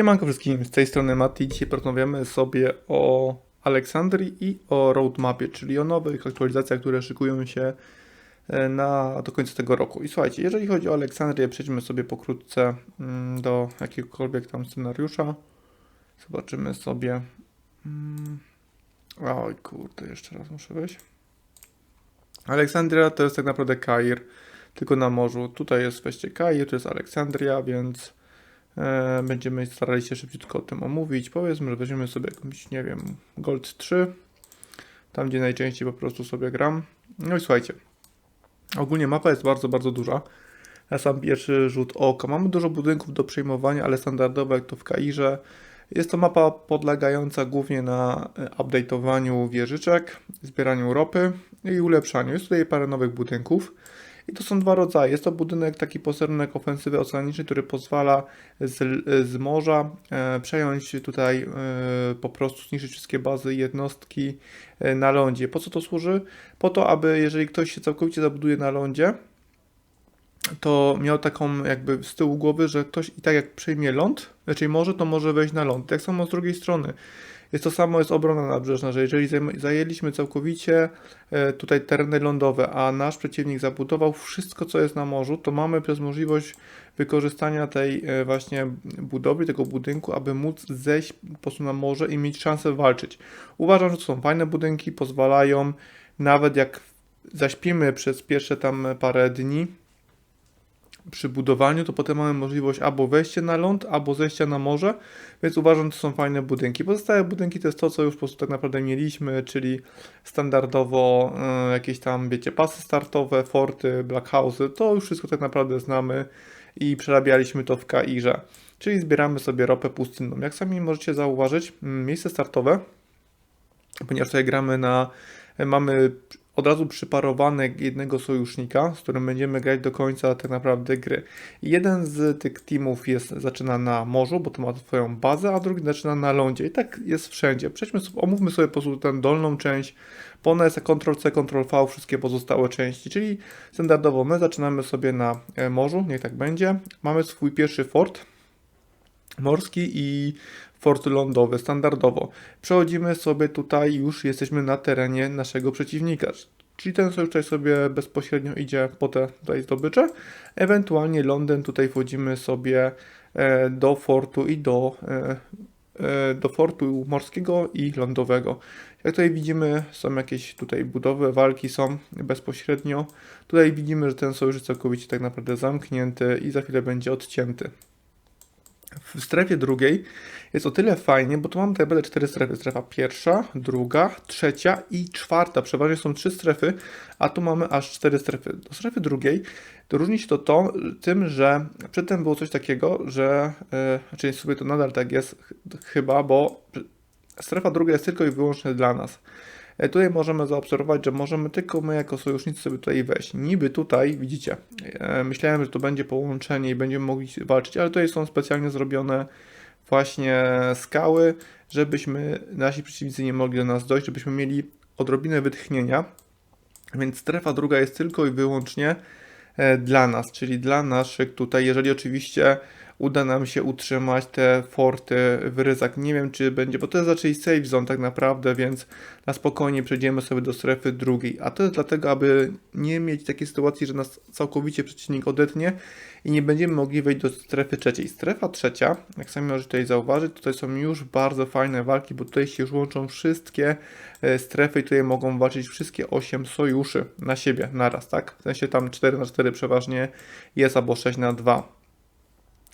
Siemanko wszystkim, z tej strony Mati. Dzisiaj porozmawiamy sobie o Aleksandrii i o roadmapie, czyli o nowych aktualizacjach, które szykują się e, na, do końca tego roku. I słuchajcie, jeżeli chodzi o Aleksandrię, przejdźmy sobie pokrótce mm, do jakiegokolwiek tam scenariusza. Zobaczymy sobie. mm, Oj kurde, jeszcze raz muszę wejść. Aleksandria to jest tak naprawdę Kair, tylko na morzu. Tutaj jest wejście Kair, to jest Aleksandria, więc będziemy starali się szybciutko o tym omówić. Powiedzmy, że weźmiemy sobie jakąś, nie wiem, Gold 3, tam gdzie najczęściej po prostu sobie gram. No i słuchajcie, ogólnie mapa jest bardzo, bardzo duża. Na sam pierwszy rzut oka. Mamy dużo budynków do przejmowania, ale standardowo jak to w Kairze. Jest to mapa podlegająca głównie na e, update'owaniu wieżyczek, zbieraniu ropy i ulepszaniu. Jest tutaj parę nowych budynków. I to są dwa rodzaje. Jest to budynek, taki posterunek ofensywy oceanicznej, który pozwala z, z morza e, przejąć tutaj e, po prostu zniszczyć wszystkie bazy jednostki e, na lądzie. Po co to służy? Po to, aby jeżeli ktoś się całkowicie zabuduje na lądzie, to miał taką jakby z tyłu głowy, że ktoś i tak jak przejmie ląd, raczej może, to może wejść na ląd. Tak samo z drugiej strony. Jest to samo, jest obrona nabrzeżna, że jeżeli zajęliśmy całkowicie e, tutaj tereny lądowe, a nasz przeciwnik zabudował wszystko, co jest na morzu, to mamy przez możliwość wykorzystania tej e, właśnie budowli, tego budynku, aby móc zejść po prostu na morze i mieć szansę walczyć. Uważam, że to są fajne budynki, pozwalają nawet jak zaśpimy przez pierwsze tam parę dni, przy budowaniu, to potem mamy możliwość albo wejścia na ląd, albo zejścia na morze, więc uważam, że to są fajne budynki. Pozostałe budynki to jest to, co już po prostu tak naprawdę mieliśmy, czyli standardowo y, jakieś tam, wiecie, pasy startowe, forty, blackhouse'y, to już wszystko tak naprawdę znamy i przerabialiśmy to w Kairze. Czyli zbieramy sobie ropę pustynną. Jak sami możecie zauważyć, mm, miejsce startowe, ponieważ tutaj gramy na, mamy od razu przyparowane jednego sojusznika, z którym będziemy grać do końca tak naprawdę gry. Jeden z tych teamów jest, zaczyna na morzu, bo to ma swoją bazę, a drugi zaczyna na lądzie. I tak jest wszędzie. Przejdźmy sobie, omówmy sobie po prostu tę dolną część, bo ona jest Ctrl-C, Ctrl-V, wszystkie pozostałe części, czyli standardowo my zaczynamy sobie na e, morzu, niech tak będzie. Mamy swój pierwszy fort, morski i fort lądowy standardowo. Przechodzimy sobie tutaj, już jesteśmy na terenie naszego przeciwnika. Czyli ten sojusz tutaj sobie bezpośrednio idzie po te tutaj zdobycze. Ewentualnie Londyn tutaj wchodzimy sobie e, do fortu i do, e, e, do fortu morskiego i lądowego. Jak tutaj widzimy, są jakieś tutaj budowy, walki są bezpośrednio. Tutaj widzimy, że ten sojusz jest całkowicie tak naprawdę zamknięty i za chwilę będzie odcięty. W strefie drugiej jest o tyle fajnie, bo tu mam tak naprawdę cztery strefy. Strefa pierwsza, druga, trzecia i czwarta. Przeważnie są trzy strefy, a tu mamy aż cztery strefy. Do strefy drugiej to różni się to, to tym, że przedtem było coś takiego, że, yy, znaczy sobie to nadal tak jest ch chyba, bo strefa druga jest tylko i wyłącznie dla nas. E, Tutaj możemy zaobserwować, że możemy tylko my jako sojusznicy sobie tutaj wejść. Niby tutaj, widzicie, e, myślałem, że to będzie połączenie i będziemy mogli walczyć, ale tutaj są specjalnie zrobione właśnie skały, żebyśmy, nasi przeciwnicy nie mogli do nas dojść, żebyśmy mieli odrobinę wytchnienia. Więc strefa druga jest tylko i wyłącznie e, dla nas, czyli dla naszych tutaj, jeżeli oczywiście uda nam się utrzymać te forty w ryzach. Nie wiem, czy będzie, bo to jest raczej safe zone tak naprawdę, więc na spokojnie przejdziemy sobie do strefy drugiej. A to jest dlatego, aby nie mieć takiej sytuacji, że nas całkowicie przeciwnik odetnie i nie będziemy mogli wejść do strefy trzeciej. Strefa trzecia, jak sami możecie tutaj zauważyć, tutaj są już bardzo fajne walki, bo tutaj się już łączą wszystkie e, strefy i tutaj mogą walczyć wszystkie 8 sojuszy na siebie naraz, tak? W sensie tam 4 na 4 przeważnie jest albo 6 na 2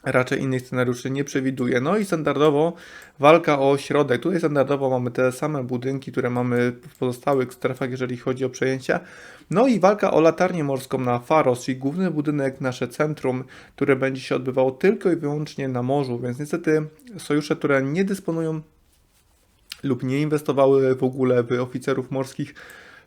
raczej innych scenariuszy nie przewiduje. No i standardowo walka o środek. Tutaj standardowo mamy te same budynki, które mamy w pozostałych strefach, jeżeli chodzi o przejęcia. No i walka o latarnię morską na Faros, czyli główny budynek, nasze centrum, które będzie się odbywało tylko i wyłącznie na morzu. Więc niestety sojusze, które nie dysponują lub nie inwestowały w ogóle w oficerów morskich,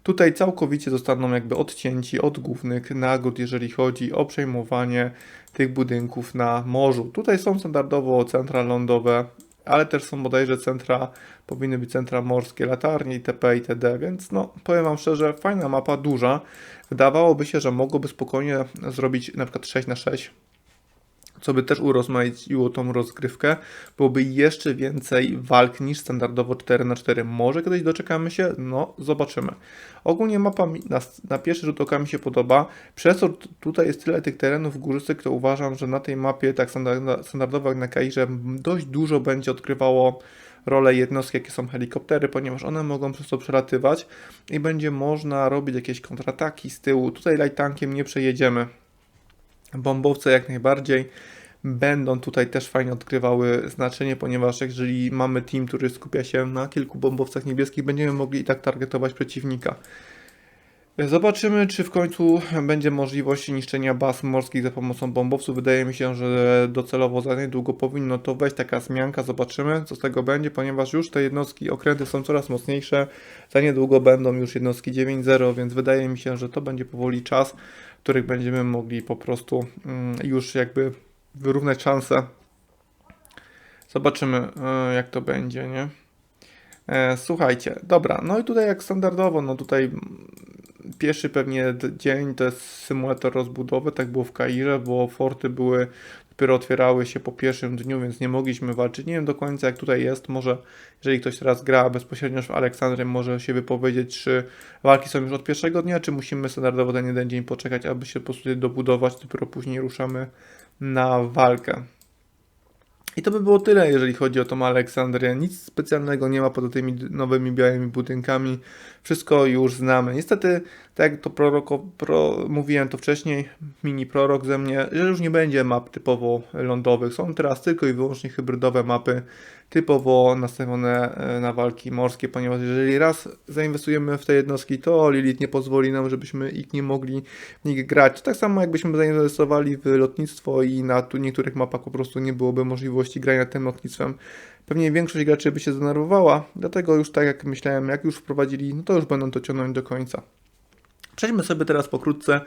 Tutaj całkowicie zostaną jakby odcięci od głównych nagród, jeżeli chodzi o przejmowanie tych budynków na morzu. Tutaj są standardowo centra lądowe, ale też są bodajże centra, powinny być centra morskie, latarnie itp. itd. Więc no, powiem Wam szczerze, fajna mapa, duża. Wydawałoby się, że mogłoby spokojnie zrobić na przykład 6 na 6 co by też urozmaiciło tą rozgrywkę. Byłoby jeszcze więcej walk niż standardowo 4 na 4 Może kiedyś doczekamy się? No, zobaczymy. Ogólnie mapa na, na pierwszy rzut oka mi się podoba. Przez to tutaj jest tyle tych terenów górzystych, to uważam, że na tej mapie, tak standard, standardowo jak na Kairze, dość dużo będzie odkrywało rolę jednostki, jakie są helikoptery, ponieważ one mogą przez to przelatywać i będzie można robić jakieś kontrataki z tyłu. Tutaj light tankiem nie przejedziemy. Bombowce jak najbardziej będą tutaj też fajnie odgrywały znaczenie, ponieważ jeżeli mamy team, który skupia się na kilku bombowcach niebieskich, będziemy mogli i tak targetować przeciwnika. Zobaczymy, czy w końcu będzie możliwość niszczenia baz morskich za pomocą bombowców. Wydaje mi się, że docelowo za niedługo powinno to wejść taka zmianka. Zobaczymy, co z tego będzie, ponieważ już te jednostki, okręty są coraz mocniejsze. Za niedługo będą już jednostki 9.0, więc wydaje mi się, że to będzie powoli czas, których będziemy mogli po prostu mm, już jakby wyrównać szanse. Zobaczymy, e, jak to będzie, nie? E, Słuchajcie, dobra, no i tutaj jak standardowo, no tutaj mm, pierwszy pewnie dzień to jest symulator rozbudowy, tak było w Kairze, bo forty były, dopiero otwierały się po pierwszym dniu, więc nie mogliśmy walczyć. Nie wiem do końca jak tutaj jest, może jeżeli ktoś teraz gra bezpośrednio w Aleksandrem, może się wypowiedzieć, czy walki są już od pierwszego dnia, czy musimy standardowo ten jeden dzień poczekać, aby się po prostu dobudować, dopiero później ruszamy na walkę. I to by było tyle, jeżeli chodzi o tą Aleksandrię. Nic specjalnego nie ma poza tymi nowymi białymi budynkami. Wszystko już znamy. Niestety, tak jak to proroko, pro, mówiłem to wcześniej, mini prorok ze mnie, że już nie będzie map typowo lądowych. Są teraz tylko i wyłącznie hybrydowe mapy, typowo nastawione e, na walki morskie, ponieważ jeżeli raz zainwestujemy w te jednostki, to Lilith nie pozwoli nam, żebyśmy ich nie mogli w nich grać. Tak samo jakbyśmy zainwestowali w lotnictwo i na tu niektórych mapach po prostu nie byłoby możliwości grania tym lotnictwem. Pewnie większość graczy by się zdenerwowała, dlatego już tak jak myślałem, jak już wprowadzili, no to już będą to ciągnąć do końca. Przejdźmy sobie teraz pokrótce,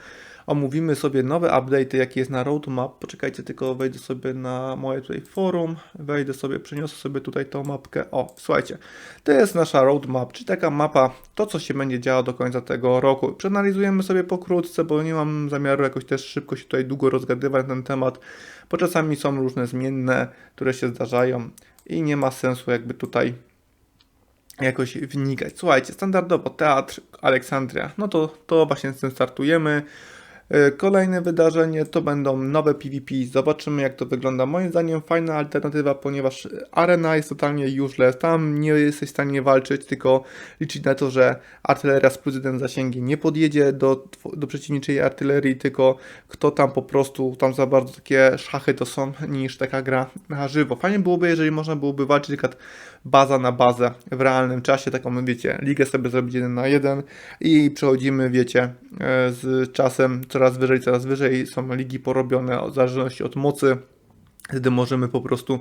omówimy sobie nowe update'y, jaki jest na roadmap. Poczekajcie, tylko wejdę sobie na moje tutaj forum, wejdę sobie, przeniosę sobie tutaj tą mapkę. O, słuchajcie, to jest nasza roadmap, czyli taka mapa, to co się będzie działo do końca tego roku. Przeanalizujemy sobie pokrótce, bo nie mam zamiaru jakoś też szybko się tutaj długo rozgadywać na ten temat, bo czasami są różne zmienne, które się zdarzają i nie ma sensu jakby tutaj jakoś wnikać. Słuchajcie, standardowo teatr Aleksandria, no to, to właśnie z tym startujemy. E, Kolejne wydarzenie to będą nowe PvP. Zobaczymy jak to wygląda. Moim zdaniem fajna alternatywa, ponieważ arena jest totalnie useless. Tam nie jesteś w stanie walczyć, tylko liczyć na to, że artyleria z jeden zasięgi nie podjedzie do, do przeciwniczej artylerii, tylko kto tam po prostu, tam za bardzo takie szachy to są niż taka gra na żywo. Fajnie byłoby, jeżeli można byłoby walczyć na przykład baza na bazę w realnym czasie, taką wiecie, ligę sobie zrobić jeden na jeden i przechodzimy, wiecie, e, z czasem coraz wyżej, coraz wyżej, są ligi porobione w zależności od mocy, wtedy możemy po prostu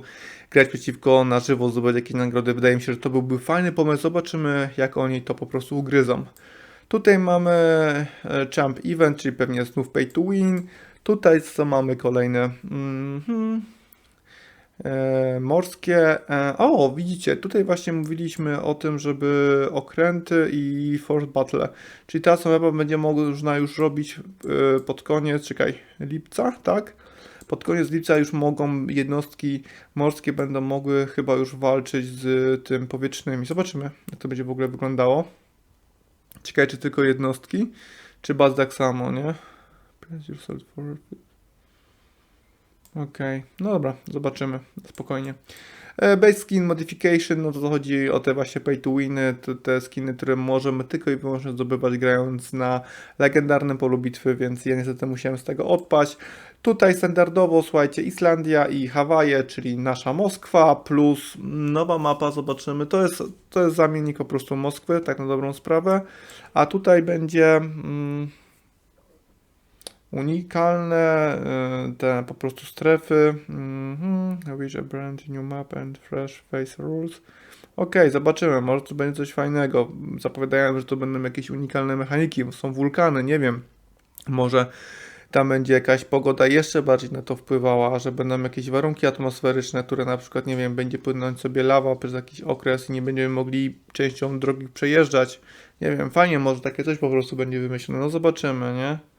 grać przeciwko na żywo, zdobywać jakieś nagrody. Wydaje mi się, że to byłby fajny pomysł, zobaczymy jak oni to po prostu ugryzą. Tutaj mamy e, Champ Event, czyli pewnie znów Pay to Win. Tutaj co mamy kolejne? Mhm. E, morskie. E, o, widzicie, tutaj właśnie mówiliśmy o tym, żeby okręty i Force Battle. Czyli ta chyba będzie można już robić e, pod koniec, czekaj, lipca, tak? Pod koniec lipca już mogą jednostki morskie będą mogły chyba już walczyć z tym powietrznymi. Zobaczymy, jak to będzie w ogóle wyglądało. Ciekawe, czy tylko jednostki, czy baz tak samo, nie? Okej, no dobra, zobaczymy, spokojnie. E, Base skin modification, no to chodzi o te właśnie pay to winy, te, te skiny, które możemy tylko i wyłącznie zdobywać grając na legendarnym polu bitwy, więc ja niestety musiałem z tego odpaść. Tutaj standardowo, słuchajcie, Islandia i Hawaje, czyli nasza Moskwa, plus nowa mapa, zobaczymy, to jest, to jest zamiennik po prostu Moskwy, tak na dobrą sprawę, a tutaj będzie... Mm, unikalne y, te po prostu strefy. Mhm. Wish a brand new map and fresh face rules. Okej, zobaczymy, może to będzie coś fajnego. Zapowiadają, że to będą jakieś unikalne mechaniki, są wulkany, nie wiem. Może tam będzie jakaś pogoda jeszcze bardziej na to wpływała, że będą jakieś warunki atmosferyczne, które na przykład, nie wiem, będzie płynąć sobie lawa przez jakiś okres i nie będziemy mogli częścią drogi przejeżdżać. Nie wiem, fajnie, może takie coś po prostu będzie wymyślone. No zobaczymy, nie?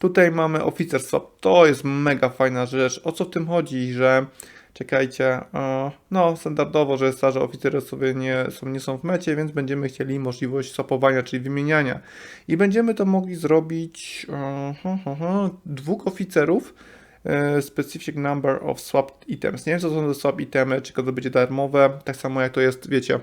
Tutaj mamy Officer Swap. To jest mega fajna rzecz. O co w tym chodzi, że czekajcie, o, no standardowo, że starzy oficerowie sobie nie są, nie są w mecie, więc będziemy chcieli możliwość swapowania, czyli wymieniania. I będziemy to mogli zrobić ho, dwóch oficerów e, specific number of swapped items. Nie wiem, co są te swap itemy, czy to będzie darmowe, tak samo jak to jest, wiecie,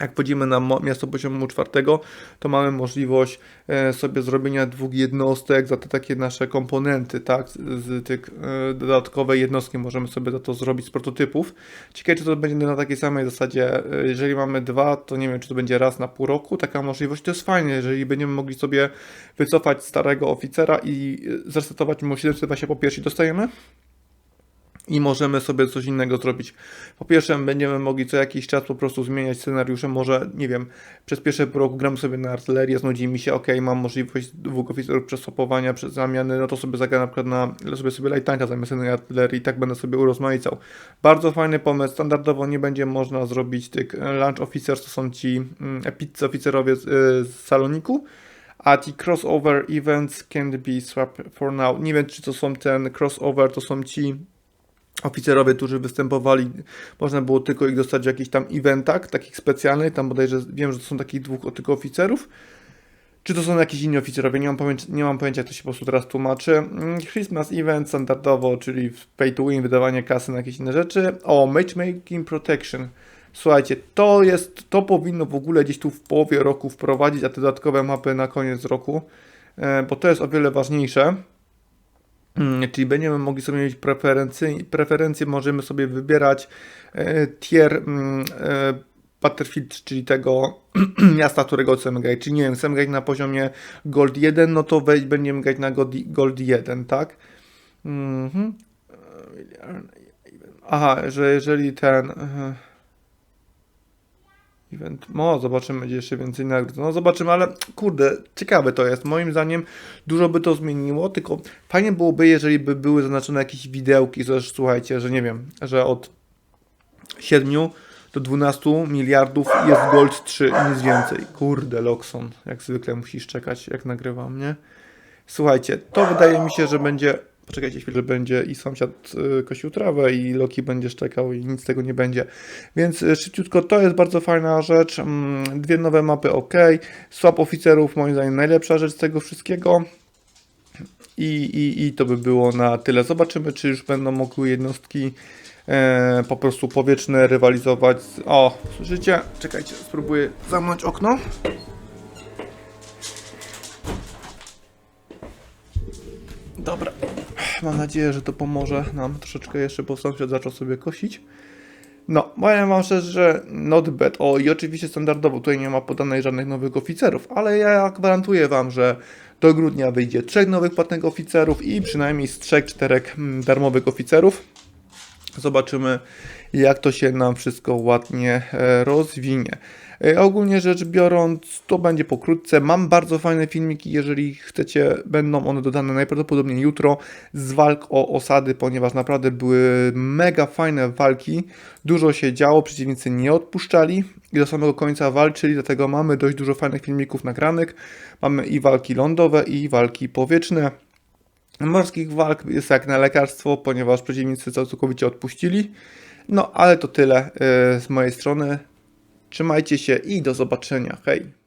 jak wchodzimy na miasto poziomu czwartego, to mamy możliwość e, sobie zrobienia dwóch jednostek za te takie nasze komponenty, tak? Z, tych e, dodatkowe jednostki możemy sobie za to zrobić z prototypów. Ciekawe, czy to będzie na takiej samej zasadzie. e, Jeżeli mamy dwa, to nie wiem, czy to będzie raz na pół roku. Taka możliwość to jest fajnie, jeżeli będziemy mogli sobie wycofać starego oficera i zresetować mu 720 po pierwsi dostajemy i możemy sobie coś innego zrobić. Po pierwsze, będziemy mogli co jakiś czas po prostu zmieniać scenariusze. Może, nie wiem, przez pierwszy roku gram sobie na artylerię, znudzi mi się, ok, mam możliwość dwóch oficerów przesłapowania, przez zamiany, no to sobie zagram na przykład na, sobie sobie light zamiast jednej artylerii i tak będę sobie urozmaicał. Bardzo fajny pomysł, standardowo nie będzie można zrobić tych e, lunch officers, to są ci mm, oficerowie z, y, z saloniku, a ci crossover events can be swapped for now. Nie wiem, czy to są ten crossover, to są ci oficerowie, którzy występowali, można było tylko ich dostać w jakichś tam eventach, takich specjalnych, tam bodajże wiem, że to są takich dwóch tylko oficerów, czy to są jakieś inni oficerowie, nie mam, pojęcia, nie mam pojęcia, jak to się po prostu teraz tłumaczy. Mm, Christmas event standardowo, czyli pay to win, wydawanie kasy na jakieś inne rzeczy. O, matchmaking protection. Słuchajcie, to jest, to powinno w ogóle gdzieś tu w połowie roku wprowadzić, a te dodatkowe mapy na koniec roku, e, bo to jest o wiele ważniejsze. Mm, Czyli będziemy mogli sobie mieć preferencje, preferencje możemy sobie wybierać e, tier mm, e, Battlefield, czyli tego miasta, którego chcemy grać. Czyli nie wiem, chcemy grać na poziomie Gold 1, no to weź, będziemy grać na Gold, Gold 1, tak? Mhm. Aha, że jeżeli ten... Event. No, zobaczymy, będzie jeszcze więcej nagród. No, zobaczymy, ale kurde, ciekawe to jest. Moim zdaniem dużo by to zmieniło, tylko fajnie byłoby, jeżeli by były zaznaczone jakieś widełki, że słuchajcie, że nie wiem, że od 7 do 12 miliardów jest Gold 3 i nic więcej. Kurde, Loxon, jak zwykle musisz czekać, jak nagrywam, nie? Słuchajcie, to wydaje mi się, że będzie. Poczekajcie chwilę, będzie i sąsiad y, kosił trawę, i Loki będzie szczekał, i nic z tego nie będzie. Więc y, szybciutko, to jest bardzo fajna rzecz. Mm, Dwie nowe mapy, ok. Swap oficerów, moim zdaniem, najlepsza rzecz z tego wszystkiego. I, i, I to by było na tyle. Zobaczymy, czy już będą mogły jednostki e, po prostu powietrzne rywalizować. Z... O, słyszycie? Czekajcie, spróbuję zamknąć okno. Dobra. Mam nadzieję, że to pomoże nam troszeczkę jeszcze, bo sąsiad zaczął sobie kosić. No, powiem wam szczerze, że not bad. O, i oczywiście standardowo tutaj nie ma podanych żadnych nowych oficerów, ale ja gwarantuję wam, że do grudnia wyjdzie trzech nowych płatnych oficerów i przynajmniej z trzech, czterech mm, darmowych oficerów. Zobaczymy, jak to się nam wszystko ładnie e, rozwinie. E, Ogólnie rzecz biorąc, to będzie pokrótce. Mam bardzo fajne filmiki, jeżeli chcecie, będą one dodane najprawdopodobniej jutro z walk o osady, ponieważ naprawdę były mega fajne walki. Dużo się działo, przeciwnicy nie odpuszczali i do samego końca walczyli, dlatego mamy dość dużo fajnych filmików nagranych. Mamy i walki lądowe, i walki powietrzne. Morskich walk jest jak na lekarstwo, ponieważ przeciwnicy całkowicie odpuścili. No, ale to tyle y, z mojej strony. Trzymajcie się i do zobaczenia. Hej!